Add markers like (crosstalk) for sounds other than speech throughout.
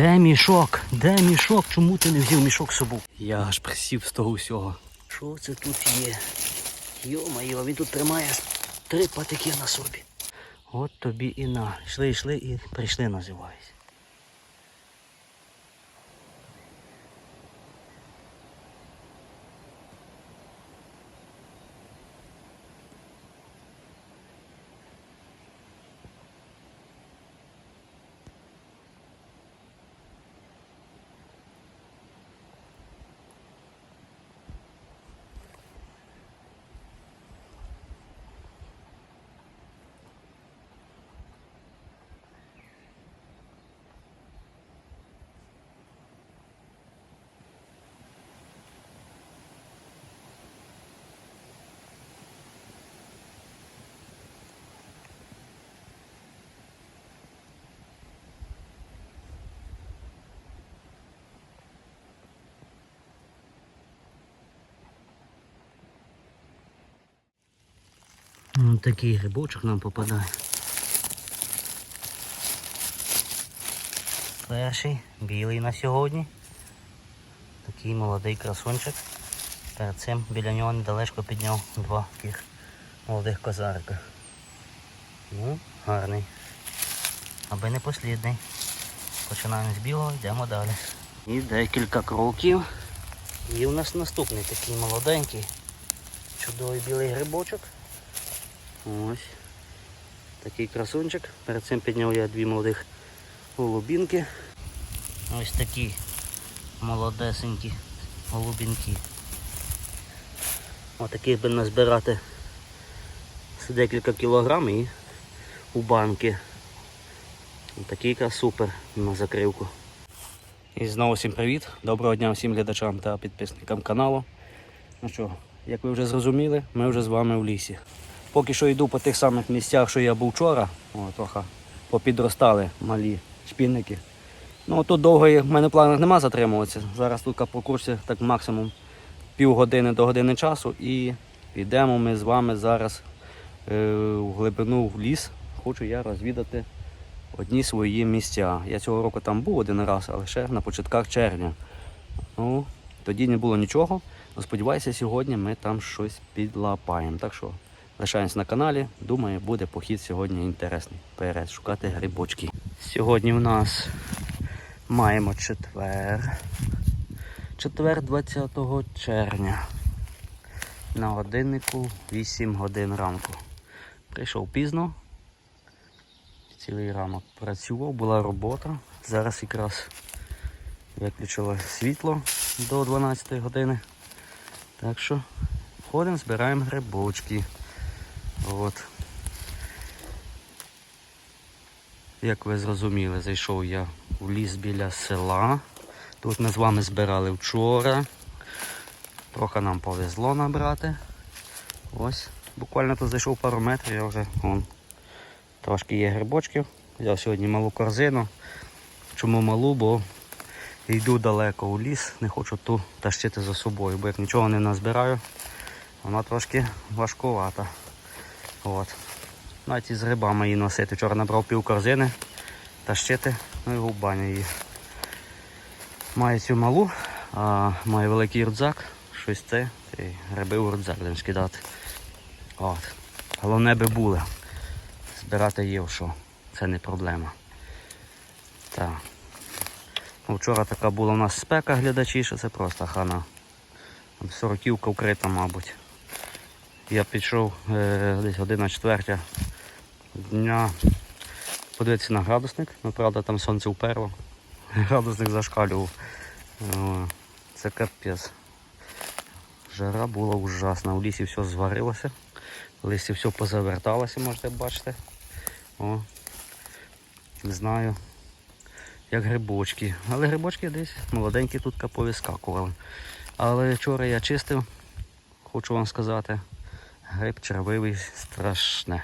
Де мішок? Де мішок? Чому ти не взяв мішок з собою? Я аж присів з того всього. Що це тут є? Йо-майо, він тут тримає три патики на собі. От тобі і на. Йшли, йшли і прийшли, називається. Такий грибочок нам попадає. Перший білий на сьогодні. Такий молодий красунчик. Перед цим біля нього недалечко підняв два таких молодих козарика. Ну, гарний. Аби не послідний. Починаємо з білого, йдемо далі. І декілька кроків. І у нас наступний такий молоденький, чудовий білий грибочок. Ось. Такий красунчик. Перед цим підняв я дві молодих голубінки. Ось такі молодесенькі голубінки. Отаких би назбирати декілька кілограм і у банки. Такий якраз супер на закривку. І знову всім привіт. Доброго дня всім глядачам та підписникам каналу. Ну що, як ви вже зрозуміли, ми вже з вами в лісі. Поки що йду по тих самих місцях, що я був вчора. О, трохи попідростали малі шпільники. Ну тут довго в мене в планах нема затримуватися. Зараз тут по курсі так максимум півгодини до години часу і підемо ми з вами зараз е, в глибину в ліс. Хочу я розвідати одні свої місця. Я цього року там був один раз, але ще на початках червня. Ну, тоді не було нічого. Ну, Сподіваюся, сьогодні ми там щось підлапаємо. Так що лишаємось на каналі. Думаю, буде похід сьогодні інтересний. Перед шукати грибочки. Сьогодні в нас маємо четвер. Четвер 20 червня. На годиннику 8 годин ранку. Прийшов пізно. Цілий ранок працював, була робота. Зараз якраз виключило світло до 12 години. Так що ходимо, збираємо грибочки. От. Як ви зрозуміли, зайшов я в ліс біля села. Тут ми з вами збирали вчора. Трохи нам повезло набрати. Ось. Буквально тут зайшов пару метрів, я вже вон, трошки є грибочків. Взяв сьогодні малу корзину. Чому малу? Бо йду далеко у ліс, не хочу ту тащити за собою, бо як нічого не назбираю, вона трошки важкувата. От. Навіть із грибами її носити. Вчора набрав пів корзини, тащити, ну і в баню її. Маю цю малу, а маю великий рюкзак, щось це, і гриби в рюкзак будемо скидати. От. Головне би були. Збирати є в що. Це не проблема. Так. Ну, Вчора така була у нас спека глядачі, що це просто хана. Сороківка вкрита, мабуть. Я пішов е, десь година четвертя дня подивитися на градусник. Ну, правда, там сонце вперло. (laughs) Градусник зашкалював. Це капець. Жара була ужасна. У лісі все зварилося. Листя все позаверталося, можете бачити. О, не знаю, як грибочки. Але грибочки десь молоденькі тут повискакували. Але вчора я чистив, хочу вам сказати, гриб червивий страшне.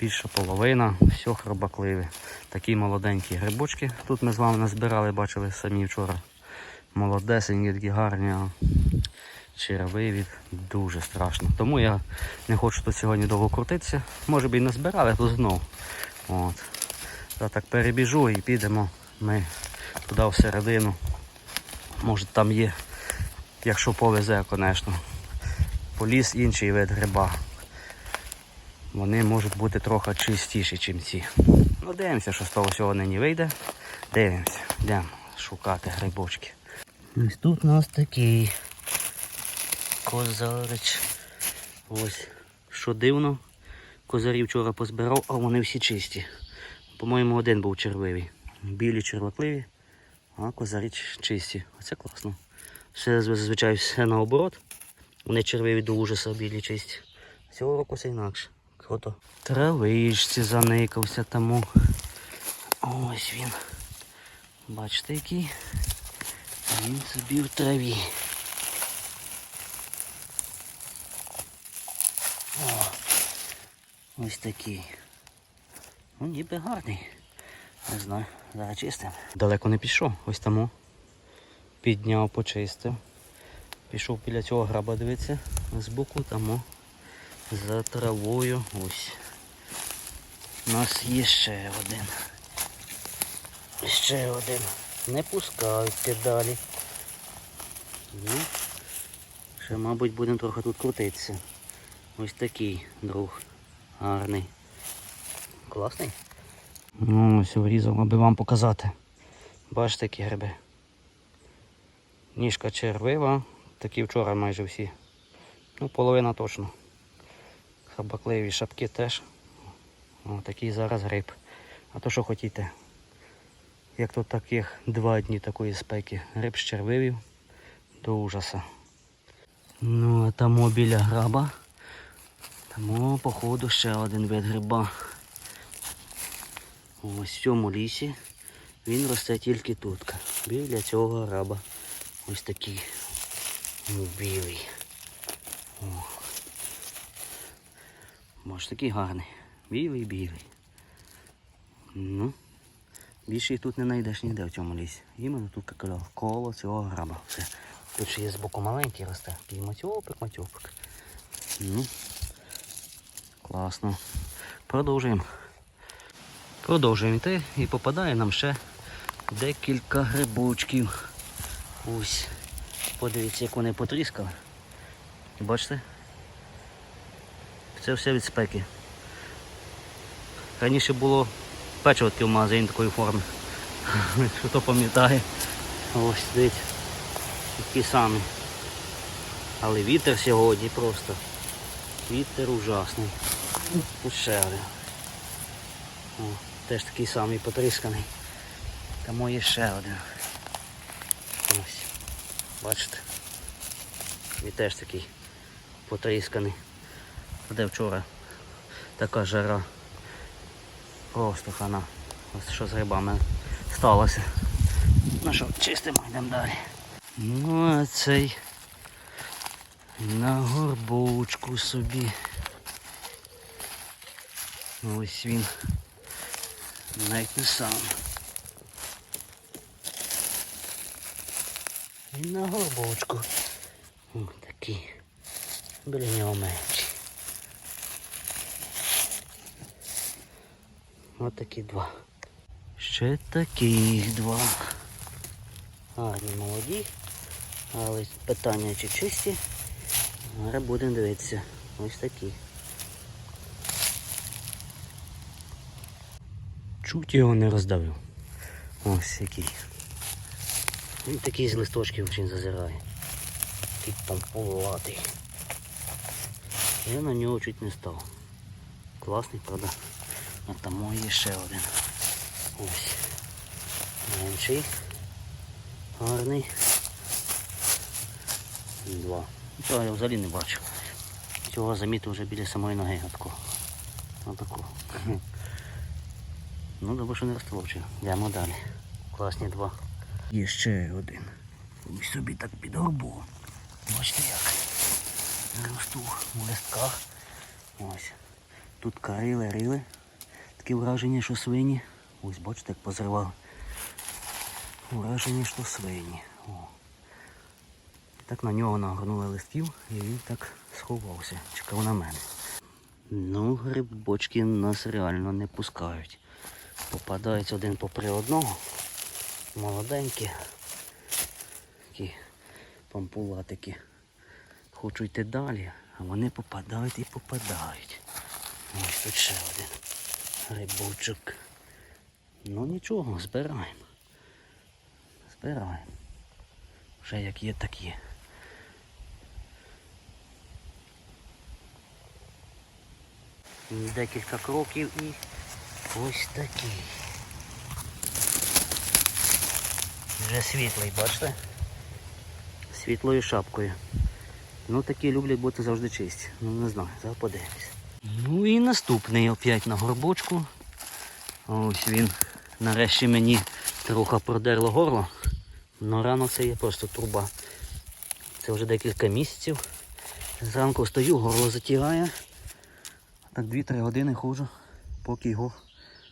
Більша половина, все хробакливе. Такі молоденькі грибочки. Тут ми з вами назбирали, бачили самі вчора. Молодесенькі, такі гарні. червиві, дуже страшно. Тому я не хочу тут сьогодні довго крутитися. Може би і назбирали, то знов. От. Я так перебіжу і підемо Ми туди всередину. Може там є, якщо повезе, звісно. Поліз інший вид гриба. Вони можуть бути трохи чистіші, ніж ці. Ну, дивимося, що з того всього нині вийде. Дивимося, йдемо шукати грибочки. Ось тут у нас такий козарич. Ось. Що дивно, козарів вчора позбирав, а вони всі чисті. По-моєму, один був червивий. Білі червакливі, а козарі чисті. Оце класно. Ще зазвичай все наоборот. Вони червиві до ужаса, білі чисті. Цього року все інакше. Круто. Травичці заникався тому. Ось він. Бачите, який? Він собі в траві. О, ось такий. Ну, ніби гарний. Не знаю, зараз чистимо. Далеко не пішов, ось тому. Підняв, почистив. Пішов біля цього граба дивитися. Збоку тому за травою. Ось. У нас є ще один. Ще один. Не пускають далі. Ну, ще, мабуть, будемо трохи тут крутитися. Ось такий друг. Гарний. Класний. Ну, ось врізав, аби вам показати. Бачите, які гриби. Ніжка червива, такі вчора майже всі. Ну, половина точно. Хабакливі шапки теж. О, такий зараз гриб. А то що хотіте? Як тут таких два дні такої спеки. Гриб щервивів до ужаса. Ну, а там біля граба. Тому, походу, ще один вид гриба. Ось в цьому лісі він росте тільки тут. Біля цього граба. Ось такий ну, білий. О. Може такий гарний. Білий, білий. Ну, більше їх тут не знайдеш ніде в цьому лісі. Іменно тут як коло цього граба. Все. Тут ще є збоку маленький росте. Такий матьопик, матьопик. Ну, класно. Продовжуємо. Продовжуємо йти і попадає нам ще декілька грибочків. Ось. Подивіться, як вони потріскали. Бачите? Це все від спеки. Раніше було печиво в магазині такої форми. (laughs) Хто пам'ятає. Ось дивіться. Такі самі. Але вітер сьогодні просто. Вітер ужасний. О, теж такий самий потрісканий. Тому є ще один. Бачите? Він теж такий потрісканий. Де вчора така жара. Просто хана. Ось що з грибами сталося. Ну що, чистимо, йдемо далі. Ну а цей на горбочку собі. Ось він. Навіть не сам. Він на горбочку. О, такий. Біля нього менший. Ось такі два. Ще таких два. Гарні молоді. Але питання чи чисті. Зараз будемо дивитися. Ось такі. Чуть його не роздавив. Ось який. Він такий з листочків очень зазирає. Такий помпулатий. Я на нього чуть не став. Класний, правда? А там є ще один. Ось. Менший. Гарний. Два. Цього я взагалі не бачу. Цього замітив вже біля самої ноги отако. Отако. Ну, добре, що не розтолочив. Йдемо далі. Класні два. Є ще один. Ось собі так під горбом. Бачите як. Росту в листках. Ось. Тут карили, рили. Таке враження, що свині. Ось бачите, як позривав. Враження, що свині. О. І так на нього нагорнули листів і він так сховався. Чекав на мене. Ну, грибочки нас реально не пускають. Попадають один попри одного. Молоденькі. Такі пампулатики. Хочу йти далі, а вони попадають і попадають. Ось тут ще один грибочок. Ну нічого, збираємо. Збираємо. Вже як є, так є. Декілька кроків і ось такий. Вже світлий, бачите? Світлою шапкою. Ну такі люблять бути завжди чисті. Ну не знаю, зараз подивимось. Ну і наступний опять на горбочку. Ось він. Нарешті мені трохи продерло горло. Но ранок це є просто труба. Це вже декілька місяців. Зранку стою, горло затягає. Так 2-3 години ходжу, поки його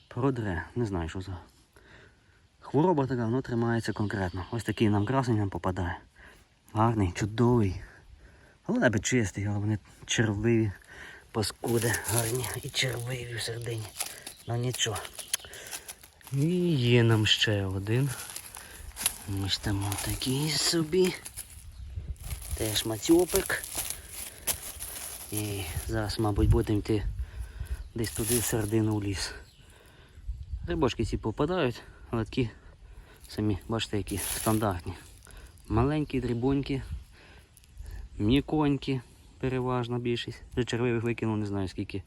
продре. Не знаю, що за хвороба така, воно тримається конкретно. Ось такий нам красень нам попадає. Гарний, чудовий. Але чистий, але вони червиві, паскуди, гарні і червиві всередині. Ну нічого. І є нам ще один. Ось там такий собі. Теж мацьопик. І зараз, мабуть, будемо йти десь туди в середину в ліс. Рибочки ці попадають, але такі самі, бачите, які стандартні. Маленькі, дрібонькі, м'яконькі, переважна більшість. Вже червивих викинув, не знаю скільки.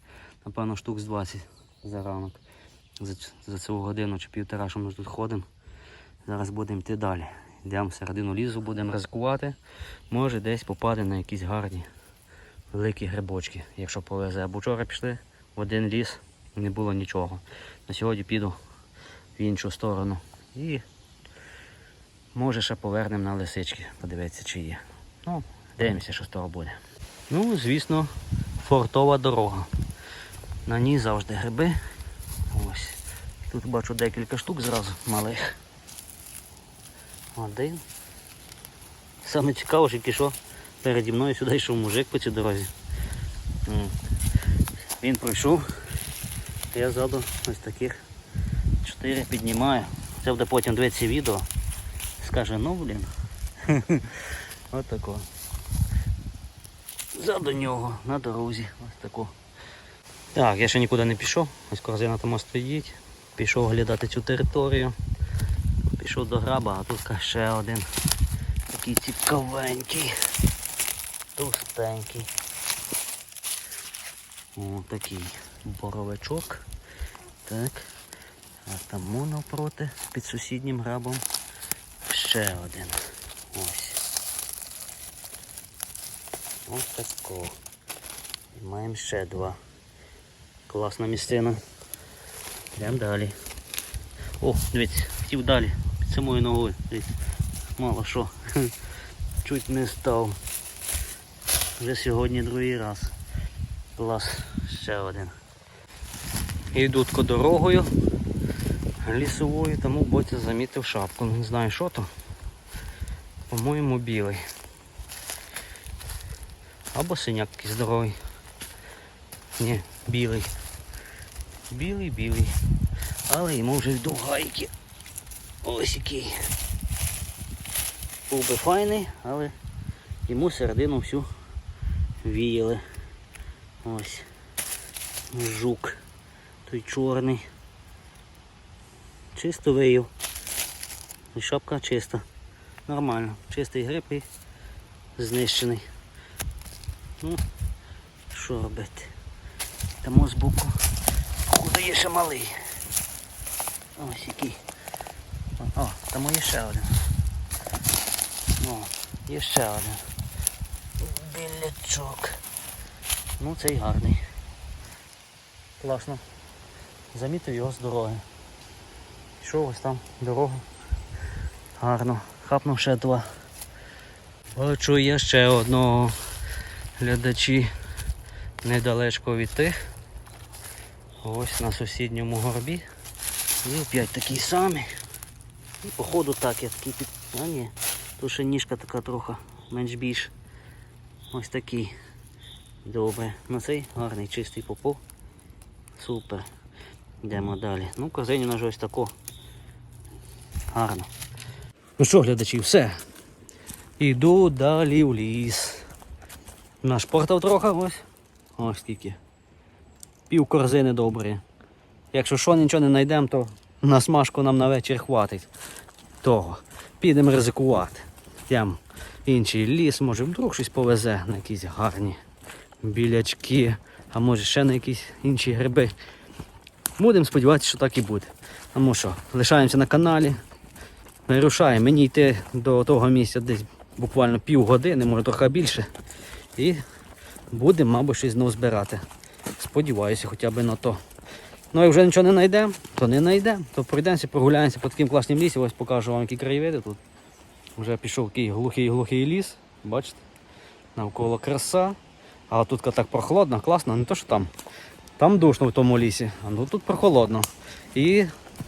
Напевно, штук з 20 за ранок. За, за цю годину чи півтора, що ми тут ходимо. Зараз будемо йти далі. Йдемо середину лісу, будемо ризикувати. Може десь попаде на якісь гарні великі грибочки, якщо повезе. Або вчора пішли в один ліс, не було нічого. На сьогодні піду в іншу сторону. І може ще повернемо на лисички, подивитися, чи є. Ну, дивимося, що з того буде. Ну, звісно, фортова дорога. На ній завжди гриби. Ось. Тут бачу декілька штук зразу малих. Один. Саме цікаво, що тільки що переді мною сюди йшов мужик по цій дорозі. Він пройшов. Я ззаду ось таких чотири піднімаю. Це буде потім дивитися відео. Скаже, ну блін. (laughs) Ось тако. Ззаду нього на дорозі. Ось тако. Так, я ще нікуди не пішов. Ось корзина там стоїть. Пішов оглядати цю територію. Пішов до граба, а тут ще один такий цікавенький. Товстенький. О, такий боровичок. Так. А там навпроти під сусіднім грабом. Ще один. Ось. Ось тако. І маємо ще два. Класна місцина. Йдемо далі. О, дивіться, хотів далі. Під самою ногою. Дивіться. Мало що. (laughs) Чуть не став. Вже сьогодні другий раз. Клас, ще один. Йду дорогою лісовою, тому боця замітив шапку. Не знаю що то. По-моєму білий. Або синяк якийсь здоровий. Ні, білий. Білий, білий. Але йому вже йду гайки. Ось який. Був би файний, але йому середину всю віяли. Ось. Жук. Той чорний. Чисто виїв. І шапка чиста. Нормально. Чистий гриб і знищений. Ну, що робити? Тому з боку. Куди є ще малий. Ось який. О, там є ще один. О, є ще один. Білячок. Ну цей гарний. Класно. Замітив його з дороги. Пішов ось там дорогу. Гарно. Хапнув ще два. Бачу я ще одного глядачі недалечко від тих. Ось на сусідньому горбі. І опять такий самий. І походу так, я такий під... А ні, тут ще ніжка така трохи менш більш. Ось такий. Добре. Ну цей гарний чистий попов. Супер. Йдемо далі. Ну, корзині на ось тако. Гарно. Ну що, глядачі, все. Іду далі в ліс. Нашпортав трохи ось. Ось скільки. Пів корзини добрі. Якщо що нічого не знайдемо, то на смажку нам на вечір хватить. Того. Підемо ризикувати. В інший ліс, може вдруг щось повезе на якісь гарні білячки, а може ще на якісь інші гриби. Будемо сподіватися, що так і буде. Тому що лишаємося на каналі. Вирушаємо. Мені йти до того місця десь буквально півгодини, може трохи більше. І будемо, мабуть, щось знову збирати. Сподіваюся, хоча б на то. Ну, як вже нічого не знайдемо, то не знайдемо. То пройдемося, прогуляємося по таким класним лісі. Ось покажу вам, які краєвиди тут. Вже пішов такий глухий-глухий ліс. Бачите? Навколо краса. А тут так прохолодно, класно, не то що там. Там душно в тому лісі, а ну тут прохолодно. І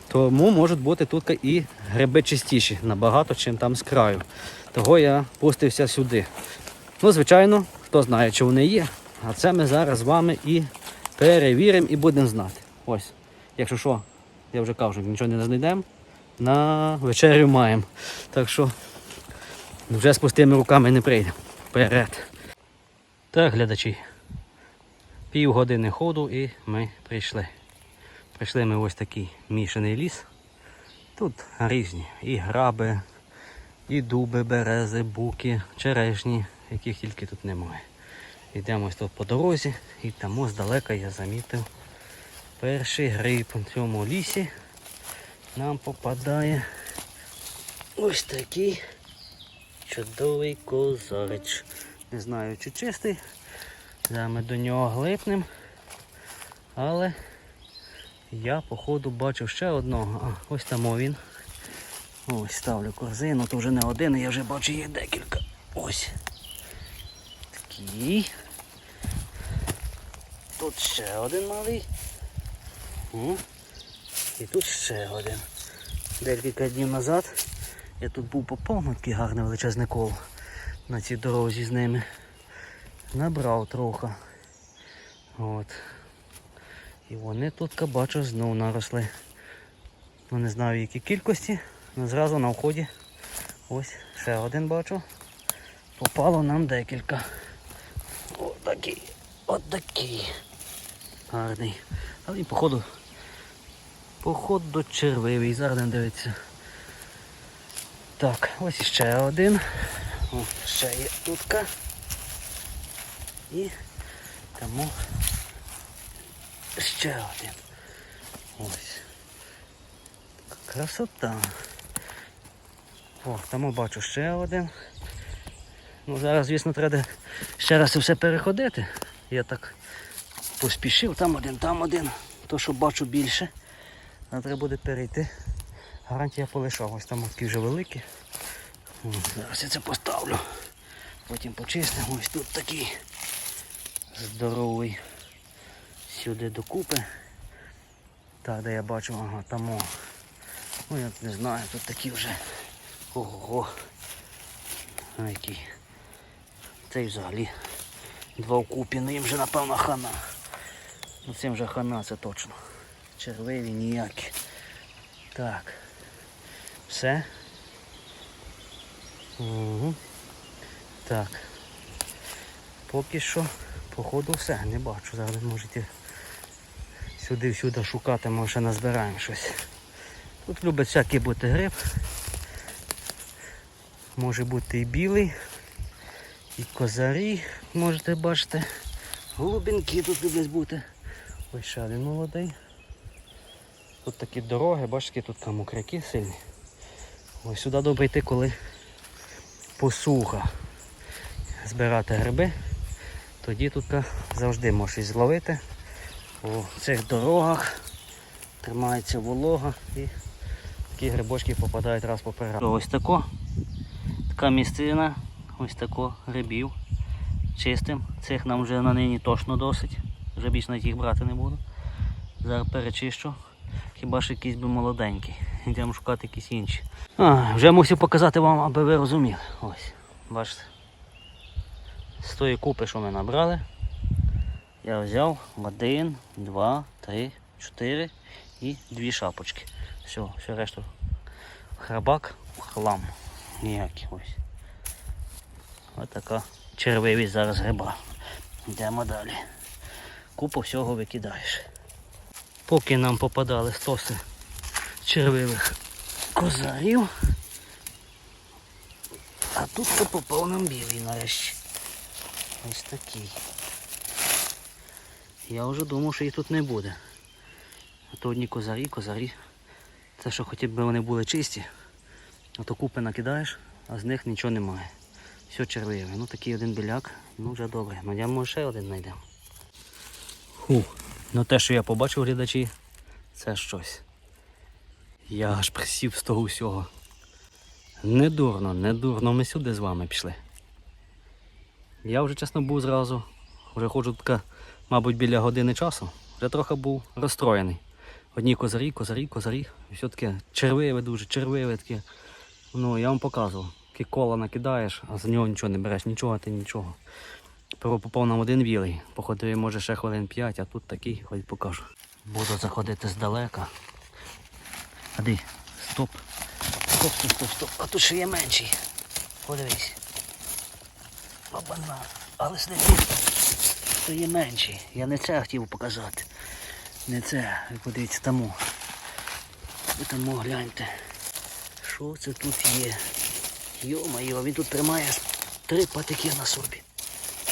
тому можуть бути тут і гриби чистіші набагато, чим там з краю. Того я пустився сюди. Ну, звичайно, хто знає, чи вони є. А це ми зараз з вами і перевіримо і будемо знати. Ось, якщо що, я вже кажу, нічого не знайдемо, на вечерю маємо. Так що вже з пустими руками не прийдемо. Вперед. Так, глядачі. Пів години ходу і ми прийшли. Прийшли ми ось такий мішаний ліс. Тут різні і граби, і дуби, берези, буки, черешні, яких тільки тут немає. Йдемо ось тут по дорозі і тому здалека я замітив перший гриб у цьому лісі. Нам попадає ось такий чудовий козарич. Не знаю, чи чистий. Зараз ми до нього глипнемо. Але я походу бачив ще одного. А, ось там він. Ось ставлю корзину, то вже не один, я вже бачу їх декілька. Ось. Такий. Тут ще один малий. О. І тут ще один. Декілька днів назад я тут був поповнений такий гарне величезне коло на цій дорозі з ними. Набрав трохи. От. І вони тут бачу знов наросли. Ну не знаю в якій кількості, але зразу на вході ось ще один бачу. Попало нам декілька. Отакий, отакий. Гарний. Але він походу походу червивий. Зараз не дивиться. Так, ось ще один. О, ще є тутка. І тому ще один. Ось. Красота. О, тому бачу ще один. Ну зараз, звісно, треба ще раз все переходити. Я так поспішив, там один, там один. То, що бачу більше. Треба буде перейти. Гарантія полишав. Ось там такі вже великі. О, Зараз я це поставлю. Потім почистимо. Ось тут такий здоровий. Сюди докупи. Так, де я бачу, ага, там. о. Ну я не знаю, тут такі вже. Ого. А який. Цей взагалі. Два вкупі, ну їм вже напевно хана. Ну цим вже хана, це точно. Червиві ніякі. Так. Все. Угу. Так. Поки що, походу все, не бачу. Зараз можете сюди-сюди шукати, може ще назбираємо щось. Тут любить всякий бути гриб. Може бути і білий, і козарі, можете бачити. Голубінки тут люблять бути. Ось ще один молодий. Тут такі дороги, бачите, тут там мокряки сильні. Ось сюди добре йти, коли посуха. Збирати гриби. Тоді тут завжди можеш зловити. У цих дорогах тримається волога і такі грибочки попадають раз поперед. Ось тако. Така місцина, ось тако грибів. Чистим. Цих нам вже на нині точно досить. Вже більше навіть їх брати не буду. Зараз перечищу. Хіба ж якийсь би молоденький. Йдемо шукати якісь інші. А, вже мусив показати вам, аби ви розуміли. Ось, бачите. З тої купи, що ми набрали, я взяв один, два, три, чотири і дві шапочки. Все, все решту храбак хлам. Ніякий ось. Отака червивість зараз гриба. Йдемо далі. Купу всього викидаєш. Поки нам попадали стоси червивих козарів. А тут попав нам білий нарешті. Ось такий. Я вже думав, що їх тут не буде. А то одні козарі, козарі. Це що хоч би вони були чисті, а то купи накидаєш, а з них нічого немає. Все червиве. Ну такий один біляк, ну вже добре. Надям, може ще один знайдемо. Ху. Ну те, що я побачив глядачі, це щось. Я аж присів з того дурно, не дурно ми сюди з вами пішли. Я вже чесно був зразу, вже ходжу така, мабуть, біля години часу, вже трохи був розстроєний. Одні козарі, козарі, козарі. І все таке червиве дуже, червиве таке. Ну, я вам показував. Такі кола накидаєш, а за нього нічого не береш, нічого ти нічого. Перо попав нам один білий. Походив, може, ще хвилин 5, а тут такий, хоч покажу. Буду заходити здалека. Ади, стоп. Стоп, стоп, стоп, стоп. А тут ще є менший. Подивись. Бабана. Але сліди. То є менший. Я не це хотів показати. Не це. Подивіться тому. Ви тому гляньте. Що це тут є? Йо-майо, він тут тримає три патики на собі.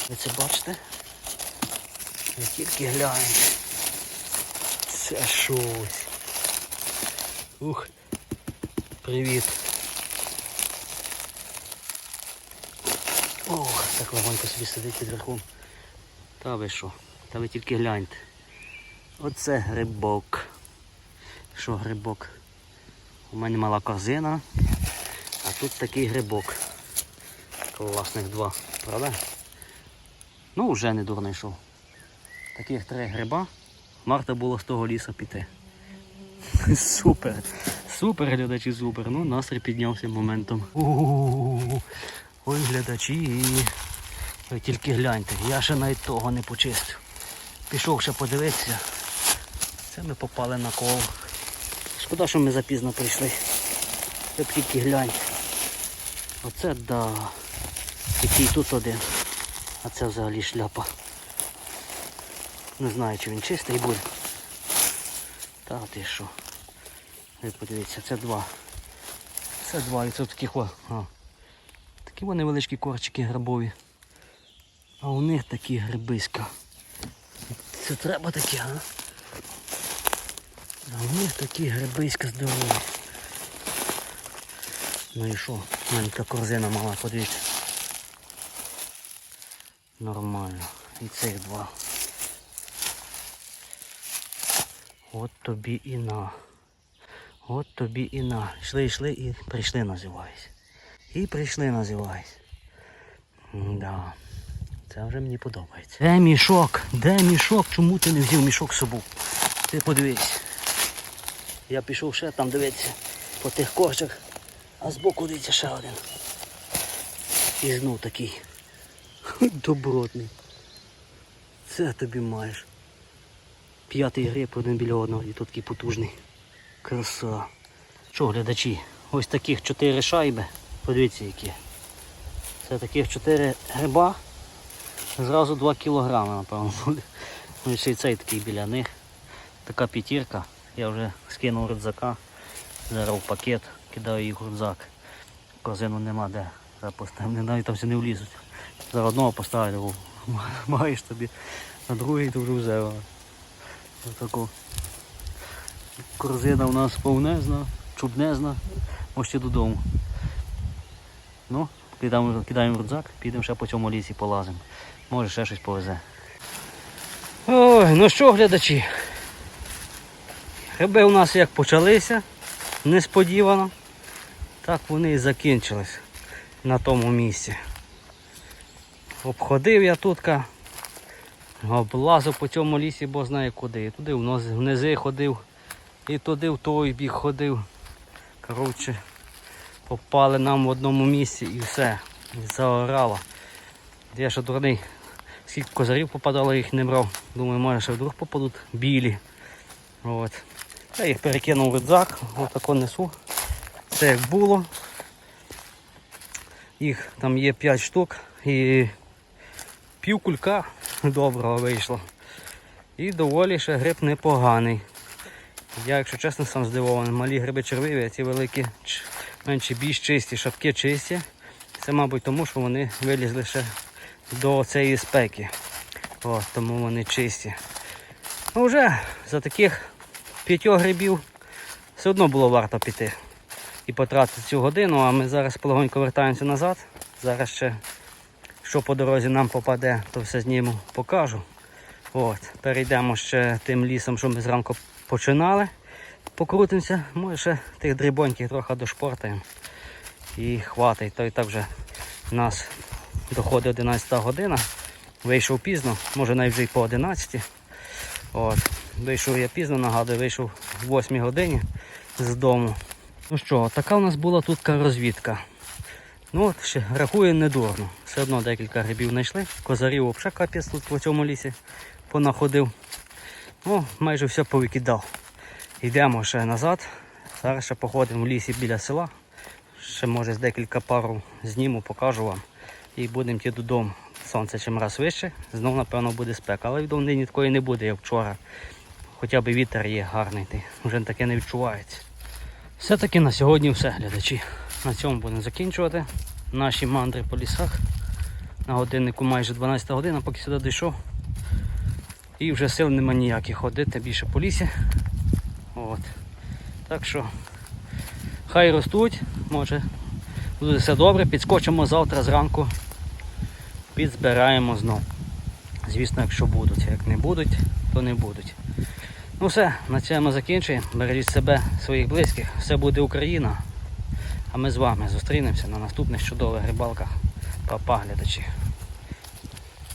Ви це бачите? Ви тільки гляньте. Це щось. Ух. Привіт. Ох, так легонько собі сидить під верхом. Та ви що? Та ви тільки гляньте. Оце грибок. Що грибок? У мене мала корзина, а тут такий грибок. Класних два, правда? Ну, вже не дурно йшов. Таких три гриба. Варто було з того лісу піти. (laughs) Супер. Супер, глядачі, супер. Ну, настрій піднявся моментом. Ой, глядачі. Ви тільки гляньте, я ще навіть того не почистив. Пішов ще подивитися. Це ми попали на коло. Шкода, що ми запізно прийшли. Ви тільки гляньте. Оце да. Який тут один. А це взагалі шляпа. Не знаю, чи він чистий буде. Та ти що. Ви подивіться, це два. Це два, і це таких о. Такі вони невеличкі корчики грибові. А у них такі грибиська. Це треба таке, а? А у них такі грибиська здорові. Ну і що? Мене корзина мала, подивіться. Нормально. І цих два. От тобі і на. От тобі і на. Йшли, йшли і прийшли називаюсь. І прийшли називаюсь. Да. Це вже мені подобається. Де мішок? Де мішок? Чому ти не взяв мішок з собою? Ти подивись. Я пішов ще там дивитися по тих корчах, а збоку дивіться ще один. І знов такий. (laughs) Добротний. Це тобі маєш. П'ятий гриб один біля одного і тут такий потужний. Краса. Що, глядачі, ось таких чотири шайби. Подивіться які. Це таких чотири гриба. Зразу 2 кілограми, напевно, буде. Ну і ще й цей такий біля них. Така п'ятірка. Я вже скинув рюкзака. Зараз в пакет, кидаю їх в рюкзак. Корзину нема де. Не навіть там всі не влізуть. Зараз одного поставлю, (laughs) маєш тобі, а другий то вже взяв. Отаку. Корзина у нас повнезна, чубнезна, можете додому. Ну, кидаємо, кидаємо рюкзак, підемо ще по цьому лісі полазимо. Може ще щось повезе. Ой, ну що, глядачі? Гриби у нас як почалися несподівано, так вони і закінчились на тому місці. Обходив я тут, облазив по цьому лісі, бо знає куди. І туди внизи ходив, і туди в той бік ходив. Коротше, попали нам в одному місці і все. Заорало. Я ще дурний, скільки козарів попадало, їх не брав. Думаю, може ще вдруг попадуть білі. От. Я їх перекинув в рюкзак, отако несу. Це як було. Їх там є 5 штук і пів кулька доброго вийшло. І доволі ще гриб непоганий. Я, якщо чесно, сам здивований. Малі гриби червиві, а ці великі менші більш чисті, шапки чисті. Це, мабуть, тому що вони вилізли ще до цієї спеки. О, тому вони чисті. Ну вже за таких п'ятьох грибів все одно було варто піти і потратити цю годину, а ми зараз полегонько вертаємося назад. Зараз ще, що по дорозі нам попаде, то все зніму, покажу. От, перейдемо ще тим лісом, що ми зранку починали. Покрутимося, може ще тих дрібоньків трохи дошпортаємо. І хватить. То і так вже нас доходить 11 година. Вийшов пізно, може навіть вже й по 11. От. Вийшов я пізно, нагадую, вийшов в 8 годині з дому. Ну що, така у нас була тут розвідка. Ну от ще рахує недурно. Все одно декілька грибів знайшли. Козарів взагалі капець тут по цьому лісі понаходив. Ну, майже все повикидав. Йдемо ще назад. Зараз ще походимо в лісі біля села. Ще може з декілька пару зніму, покажу вам. І будемо йти додому. Сонце чим раз вище, знову, напевно, буде спека. Але в нині такої не буде, як вчора. Хоча б вітер є гарний, вже таке не відчувається. Все-таки на сьогодні все, глядачі. На цьому будемо закінчувати наші мандри по лісах. На годиннику майже 12 година, поки сюди дійшов. І вже сил нема ніяких ходити більше по лісі. От. Так що хай ростуть, може буде все добре, підскочимо завтра зранку, підзбираємо знов. Звісно, якщо будуть. Як не будуть, то не будуть. Ну все, на цьому закінчуємо. Бережіть себе, своїх близьких. Все буде Україна. А ми з вами зустрінемося на наступних чудових рибалках. Па-па, глядачі.